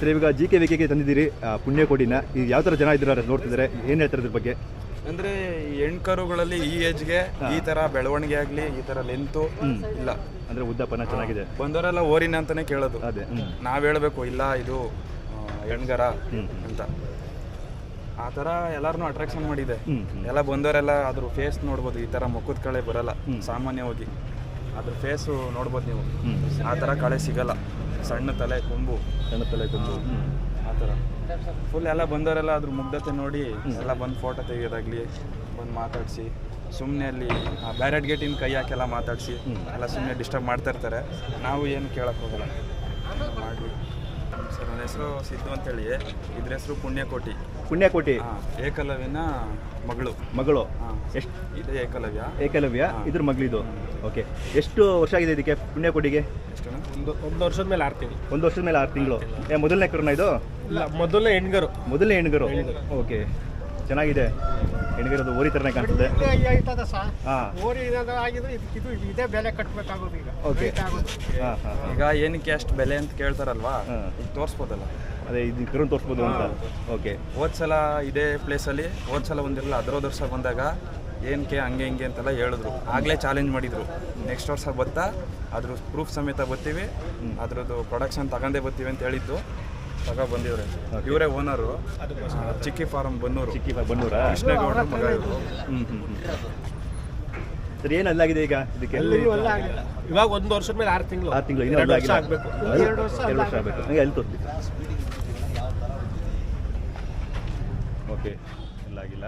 Sir ಇವಾಗ G K V ಕೆಗೆ ತಂದಿದ್ದೀರಿ ಪುಣ್ಯಕೋಟಿನ ಈಗ ಯಾವ ಥರ ಜನ ಇದ್ದಾರೆ ನೋಡ್ತಿದ್ದಾರೆ. ಏನು ಹೇಳ್ತಾರೆ ಇದ್ರ ಬಗ್ಗೆ? ಅಂದ್ರೆ ಈ ಹೆಣ್ಕರುಗಳಲ್ಲಿ ಈ ಏಜ್ಗೆ ಈ ತರ ಬೆಳವಣಿಗೆ ಆಗಲಿ ಈ ತರ ಲೆಂತು ಇಲ್ಲ. ಅಂದರೆ ಉದ್ದಪ್ಪನ ಚೆನ್ನಾಗಿದೆ. ಬಂದವರೆಲ್ಲ ಓರಿನ ಅಂತಾನೆ ಕೇಳೋದು. ಅದೇ ನಾವು ಹೇಳಬೇಕು ಇಲ್ಲ ಇದು ಹೆಣ್ಗರ ಅಂತ. ಆ ಥರ ಎಲ್ಲರೂ ಅಟ್ರಾಕ್ಷನ್ ಮಾಡಿದೆ. ಎಲ್ಲ ಬಂದವರೆಲ್ಲ ಅದ್ರ ಫೇಸ್ ನೋಡ್ಬೋದು ಈ ಥರ ಮುಖದ ಕಳೆ ಬರಲ್ಲ ಸಾಮಾನ್ಯವಾಗಿ. ಅದ್ರ ಫೇಸು ನೋಡ್ಬೋದು ನೀವು. ಆ ಥರ ಕಳೆ ಸಿಗಲ್ಲ. ಸಣ್ಣ ತಲೆ ಕೊಂಬು. ಸಣ್ಣ ತಲೆ ಕೊಂಬು. ಆ ಥರ. ಫುಲ್ ಎಲ್ಲ ಬಂದವರೆಲ್ಲ ಅದ್ರ ಮುಗ್ಧತೆ ನೋಡಿ ಎಲ್ಲ ಬಂದು ಫೋಟೋ ತೆಗಿಯೋದಾಗ್ಲಿ ಬಂದು ಮಾತಾಡಿಸಿ ಸುಮ್ಮನೆ ಅಲ್ಲಿ ಆ ಬ್ಯಾರೆಡ್ ಗೇಟಿನ ಕೈ ಹಾಕೆಲ್ಲ ಮಾತಾಡಿಸಿ ಎಲ್ಲ ಸುಮ್ಮನೆ ಡಿಸ್ಟರ್ಬ್ ಮಾಡ್ತಾ ಇರ್ತಾರೆ. ನಾವು ಏನು ಕೇಳಕ್ಕೆ ಹೋಗಲ್ಲ. ಮಾಡಲಿ. ಸರ್ ನನ್ನ ಹೆಸರು ಸಿದ್ದು ಅಂತೇಳಿ. ಇದ್ರ ಹೆಸರು ಪುಣ್ಯಕೋಟಿ. ಪುಣ್ಯಕೋಟಿ. ಏಕಲವ್ಯನ ಮಗಳು. ಮಗಳು. ಎಷ್ಟು? ಇದೆ ಏಕಲವ್ಯ. ಏಕಲವ್ಯ ಇದ್ರ ಮಗಳಿದು. ಓಕೆ. ಎಷ್ಟು ವರ್ಷ ಆಗಿದೆ ಇದಕ್ಕೆ ಪುಣ್ಯಕೋಟಿಗೆ? ಎಷ್ಟು ಒಂದು ಒಂದು ವರ್ಷದ ಮೇಲೆ ಆರು ತಿಂಗಳು ಒಂದು ವರ್ಷದ ಮೇಲೆ ಆರು ತಿಂಗಳು. ಏ ಮೊದಲನೇ ಕರುಣ ಇದು? ಇಲ್ಲ ಮೊದಲನೇ ಹೆಣ್ಗರು. ಮೊದಲನೇ ಹೆಣ್ಗರು. ಓಕೆ. ಚೆನ್ನಾಗಿದೆ. ಹೆಣ್ಗರದು ಓರಿ ಥರನೇ ಈಗ. ಓಕೆ. ಈಗ ಏನಕ್ಕೆ ಅಷ್ಟು ಬೆಲೆ ಅಂತ ಕೇಳ್ತಾರಲ್ವಾ? ಹಾಂ. ಈಗ ತೋರಿಸ್ಬೋದಲ್ಲ. ಅದೇ ಇದು ಕಿರಣ್ ತೋರಿಸ್ಬೋದು ಅಂತ. ಓಕೆ ಹೋದ್ಸಲ ಇದೇ ಪ್ಲೇಸಲ್ಲಿ ಹೋದ್ಸಲ ಒಂದಿರಲ್ಲ ಅದರೋದ್ ವರ್ಷ ಬಂದಾಗ ಏನಕ್ಕೆ ಹಂಗೆ ಹಿಂಗೆ ಅಂತೆಲ್ಲ ಹೇಳಿದ್ರು. ಆಗಲೇ ಚಾಲೆಂಜ್ ಮಾಡಿದರು. ನೆಕ್ಸ್ಟ್ ವರ್ಷ ಬತ್ತಾ ಅದ್ರ ಪ್ರೂಫ್ ಸಮೇತ ಬರ್ತೀವಿ ಅದ್ರದ್ದು ಪ್ರೊಡಕ್ಷನ್ ತಗೊಂಡೇ ಬರ್ತೀವಿ ಅಂತ ಹೇಳಿದ್ದು. ತಗೋ ಬಂದಿವ್ರೆ. ಇವರೇ ಓನರು ಚಿಕ್ಕಿ ಫಾರಂ ಬನ್ನೂರು. ಚಿಕ್ಕಿ ಬನ್ನೂರ? ಕೃಷ್ಣೇಗೌಡ ಮಗ ಇವರು. ಹ್ಞೂ ಹ್ಞೂ ಹ್ಞೂ ಸರಿ ಏನು ಅಲ್ಲಾಗಿದೆ ಈಗ ಇದಕ್ಕೆ? ಇವಾಗ ಒಂದು ವರ್ಷದ ಮೇಲೆ ಆರು ತಿಂಗಳು. ಆರು ತಿಂಗಳು ಇನ್ನೂ ಎರಡು ವರ್ಷ ಆಗಬೇಕು. ಎರಡು ವರ್ಷ ಆಗಬೇಕು. ಹಂಗೆ ಅಲ್ಲಿ ತೋರಿಸ್ತೀವಿ ಓಕೆ. ಅಲ್ಲಾಗಿಲ್ಲ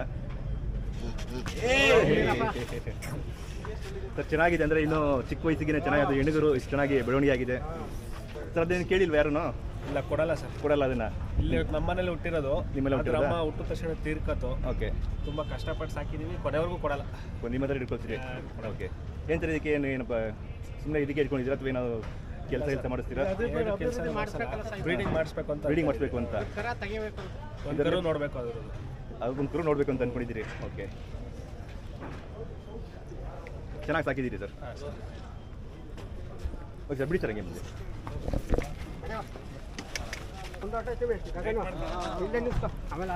ಸರ್ ಚೆನ್ನಾಗಿದೆ ಅಂದರೆ ಇನ್ನು ಚಿಕ್ಕ ವಯಸ್ಸಿಗೆ ಚೆನ್ನಾಗಿ ಅದು ಹೆಣ್ಗರು ಇಷ್ಟು ಚೆನ್ನಾಗಿ ಬೆಳವಣಿಗೆ ಆಗಿದೆ ಸರ್ ಅದೇನು ಕೇಳಿಲ್ವ ಯಾರೂ ಇಲ್ಲ ಕೊಡಲ್ಲ ಸರ್. ಕೊಡಲ್ಲ ಅದನ್ನ. ಇಲ್ಲಿ ನಮ್ಮನೇಲಿ ಹುಟ್ಟಿರೋದು. ನಿಮ್ಮಲ್ಲಿ ಹುಟ್ಟಿರೋ ಅಮ್ಮ ಹುಟ್ಟಿದ ತಕ್ಷಣ ತೀರ್ಕತ್ತು. ಓಕೆ. ತುಂಬ ಕಷ್ಟಪಟ್ಟು ಸಾಕಿದ್ದೀವಿ ಕೊನೆವರೆಗೂ ಕೊಡಲ್ಲ. ನಿಮ್ಮ ಹತ್ರ ಇಟ್ಕೊಳ್ತೀರಿ ಓಕೆ. ಏನು ಸರ್ ಇದಕ್ಕೆ ಏನು ಏನಪ್ಪ ಸುಮ್ಮನೆ ಇದಕ್ಕೆ ಇಟ್ಕೊಂಡಿದ್ದೀರಾ ಅಥವಾ ಏನಾದ್ರು ಕೆಲಸ ಕೆಲಸ ಮಾಡಿಸ್ತೀರಾ? ಬ್ರೀಡಿಂಗ್ ಮಾಡಿಸ್ಬೇಕು ಅಂತ ಬ್ರೀಡಿಂಗ್ ಮಾಡಿಸ್ಬೇಕು ಅಂತ. ಕರ ನೋಡಬೇಕು ಅಂತ. ಒಂದು ಕರು ನೋಡ್ಬೇಕು ಅದ್ರದ್ದು ಅದೊಂದು ಕರು ನೋಡಬೇಕು ಅಂತ ಅನ್ಕೊಂಡಿದ್ದೀರಿ. ಓಕೆ. ಚೆನ್ನಾಗಿ ಸಾಕಿದ್ದೀರಿ ಸರ್. ಓಕೆ ಸರ್ ಬಿಡಿ ಸರ್ ಹಂಗೆ ಮುಂದೆ. ಆಮೇಲೆ